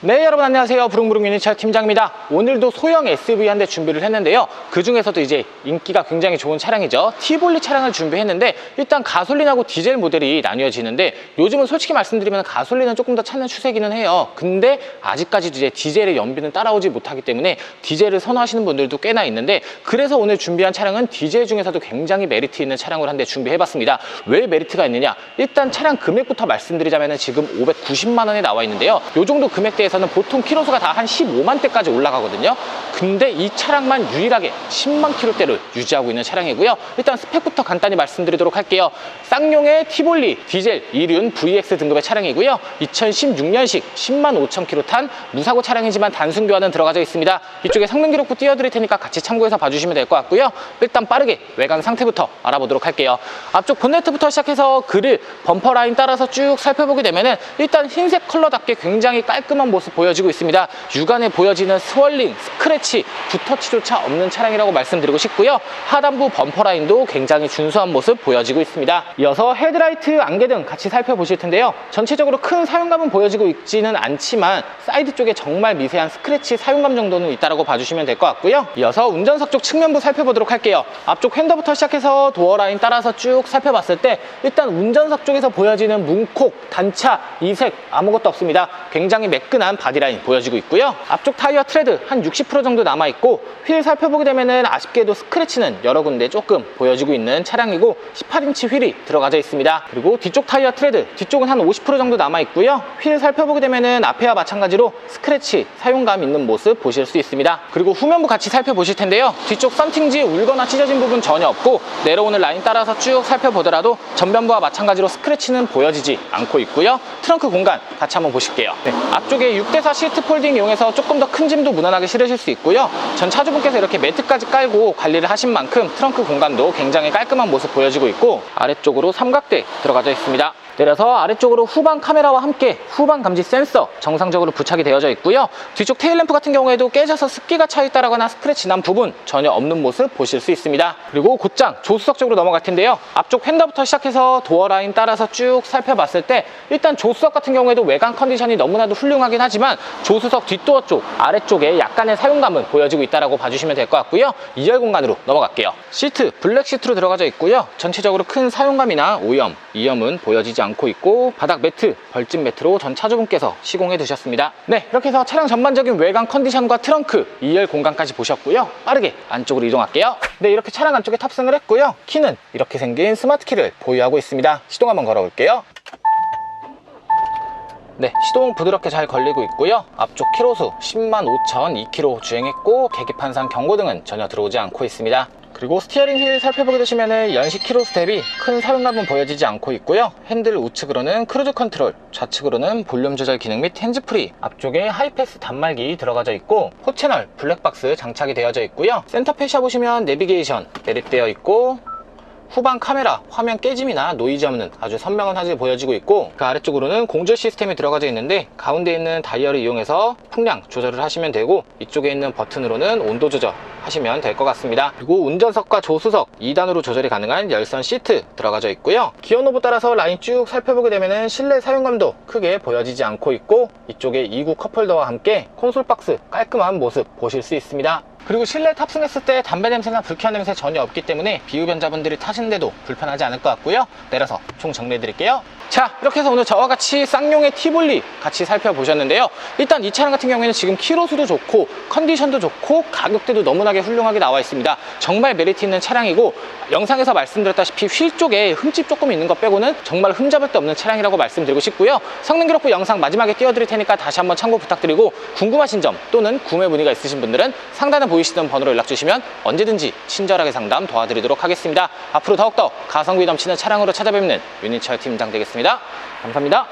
네 여러분 안녕하세요. 부릉부릉 유니철 팀장입니다. 오늘도 소형 SUV 한 대 준비를 했는데요. 그 중에서도 이제 인기가 굉장히 좋은 차량이죠. 티볼리 차량을 준비했는데 일단 가솔린하고 디젤 모델이 나뉘어지는데 요즘은 솔직히 말씀드리면 가솔린은 조금 더 찾는 추세기는 해요. 근데 아직까지도 이제 디젤의 연비는 따라오지 못하기 때문에 디젤을 선호하시는 분들도 꽤나 있는데 그래서 오늘 준비한 차량은 디젤 중에서도 굉장히 메리트 있는 차량을 한 대 준비해봤습니다. 왜 메리트가 있느냐? 일단 차량 금액부터 말씀드리자면 지금 590만 원에 나와 있는데요. 요 정도 금액대에 서는 보통 키로수가 다 한 15만 대까지 올라가거든요. 근데 이 차량만 유일하게 10만 킬로대를 유지하고 있는 차량이고요. 일단 스펙부터 간단히 말씀드리도록 할게요. 쌍용의 티볼리 디젤 2륜 VX 등급의 차량이고요. 2016년식 10만 5천 킬로 탄 무사고 차량이지만 단순 교환은 들어가져 있습니다. 이쪽에 성능 기록부 띄워드릴 테니까 같이 참고해서 봐주시면 될 것 같고요. 일단 빠르게 외관 상태부터 알아보도록 할게요. 앞쪽 본네트부터 시작해서 그릴 범퍼 라인 따라서 쭉 살펴보게 되면 은 일단 흰색 컬러답게 굉장히 깔끔한 모습 보여지고 있습니다. 육안에 보여지는 스월링, 스크래치, 붓터치조차 없는 차량이라고 말씀드리고 싶고요. 하단부 범퍼 라인도 굉장히 준수한 모습 보여지고 있습니다. 이어서 헤드라이트, 안개 등 같이 살펴보실 텐데요. 전체적으로 큰 사용감은 보여지고 있지는 않지만 사이드 쪽에 정말 미세한 스크래치 사용감 정도는 있다고 봐주시면 될 것 같고요. 이어서 운전석 쪽 측면부 살펴보도록 할게요. 앞쪽 핸더부터 시작해서 도어 라인 따라서 쭉 살펴봤을 때 일단 운전석 쪽에서 보여지는 문콕, 단차, 이색 아무것도 없습니다. 굉장히 매끈한 바디라인 보여지고 있고요. 앞쪽 타이어 트레드 한 60% 정도 남아있고 휠 살펴보게 되면은 아쉽게도 스크래치는 여러 군데 조금 보여지고 있는 차량이고 18인치 휠이 들어가져 있습니다. 그리고 뒤쪽 타이어 트레드 뒤쪽은 한 50% 정도 남아있고요. 휠 살펴보게 되면은 앞에와 마찬가지로 스크래치 사용감 있는 모습 보실 수 있습니다. 그리고 후면부 같이 살펴보실 텐데요. 뒤쪽 썬팅지 울거나 찢어진 부분 전혀 없고 내려오는 라인 따라서 쭉 살펴보더라도 전면부와 마찬가지로 스크래치는 보여지지 않고 있고요. 트렁크 공간 같이 한번 보실게요. 네, 앞쪽에 6대4 시트 폴딩 이용해서 조금 더 큰 짐도 무난하게 실으실 수 있고요 전 차주분께서 이렇게 매트까지 깔고 관리를 하신 만큼 트렁크 공간도 굉장히 깔끔한 모습 보여지고 있고 아래쪽으로 삼각대 들어가져 있습니다 내려서 아래쪽으로 후방 카메라와 함께 후방 감지 센서 정상적으로 부착이 되어져 있고요. 뒤쪽 테일램프 같은 경우에도 깨져서 습기가 차 있다거나 스크래치 난 부분 전혀 없는 모습 보실 수 있습니다. 그리고 곧장 조수석 쪽으로 넘어갈 텐데요. 앞쪽 핸더부터 시작해서 도어 라인 따라서 쭉 살펴봤을 때 일단 조수석 같은 경우에도 외관 컨디션이 너무나도 훌륭하긴 하 지만 조수석 뒷도어 쪽 아래쪽에 약간의 사용감은 보여지고 있다고 봐주시면 될 것 같고요. 2열 공간으로 넘어갈게요. 시트 블랙 시트로 들어가져 있고요. 전체적으로 큰 사용감이나 오염, 이염은 보여지지 않고 있고 바닥 매트, 벌집 매트로 전 차주분께서 시공해 두셨습니다. 네, 이렇게 해서 차량 전반적인 외관 컨디션과 트렁크, 2열 공간까지 보셨고요. 빠르게 안쪽으로 이동할게요. 네, 이렇게 차량 안쪽에 탑승을 했고요. 키는 이렇게 생긴 스마트 키를 보유하고 있습니다. 시동 한번 걸어볼게요. 네, 시동 부드럽게 잘 걸리고 있고요. 앞쪽 키로수 10만 5천 2km 주행했고 계기판상 경고등은 전혀 들어오지 않고 있습니다. 그리고 스티어링 휠 살펴보게 되시면은 연식 키로수 대비 큰 사용감은 보여지지 않고 있고요. 핸들 우측으로는 크루즈 컨트롤, 좌측으로는 볼륨 조절 기능 및 핸즈프리, 앞쪽에 하이패스 단말기 들어가져 있고 포채널 블랙박스 장착이 되어져 있고요. 센터 패시아 보시면 내비게이션 내립되어 있고 후방 카메라, 화면 깨짐이나 노이즈 없는 아주 선명한 화질이 보여지고 있고 그 아래쪽으로는 공조 시스템이 들어가져 있는데 가운데 있는 다이얼을 이용해서 풍량 조절을 하시면 되고 이쪽에 있는 버튼으로는 온도 조절 하시면 될 것 같습니다. 그리고 운전석과 조수석 2단으로 조절이 가능한 열선 시트 들어가져 있고요. 기어 노브 따라서 라인 쭉 살펴보게 되면 실내 사용감도 크게 보여지지 않고 있고 이쪽에 2구 컵홀더와 함께 콘솔 박스 깔끔한 모습 보실 수 있습니다 그리고 실내 탑승했을 때 담배 냄새나 불쾌한 냄새 전혀 없기 때문에 비흡연자분들이 타시는데도 불편하지 않을 것 같고요. 내려서 총 정리해 드릴게요. 자 이렇게 해서 오늘 저와 같이 쌍용의 티볼리 같이 살펴보셨는데요. 일단 이 차량 같은 경우에는 지금 키로수도 좋고 컨디션도 좋고 가격대도 너무나게 훌륭하게 나와 있습니다. 정말 메리트 있는 차량이고 영상에서 말씀드렸다시피 휠 쪽에 흠집 조금 있는 것 빼고는 정말 흠잡을 데 없는 차량이라고 말씀드리고 싶고요. 성능 기록부 영상 마지막에 띄워드릴 테니까 다시 한번 참고 부탁드리고 궁금하신 점 또는 구매 문의가 있으신 분들은 상단에 보이시던 번호로 연락 주시면 언제든지 친절하게 상담 도와드리도록 하겠습니다. 앞으로 더욱더 가성비 넘치는 차량으로 찾아뵙는 유니철 팀장 되 겠습니다. 감사합니다.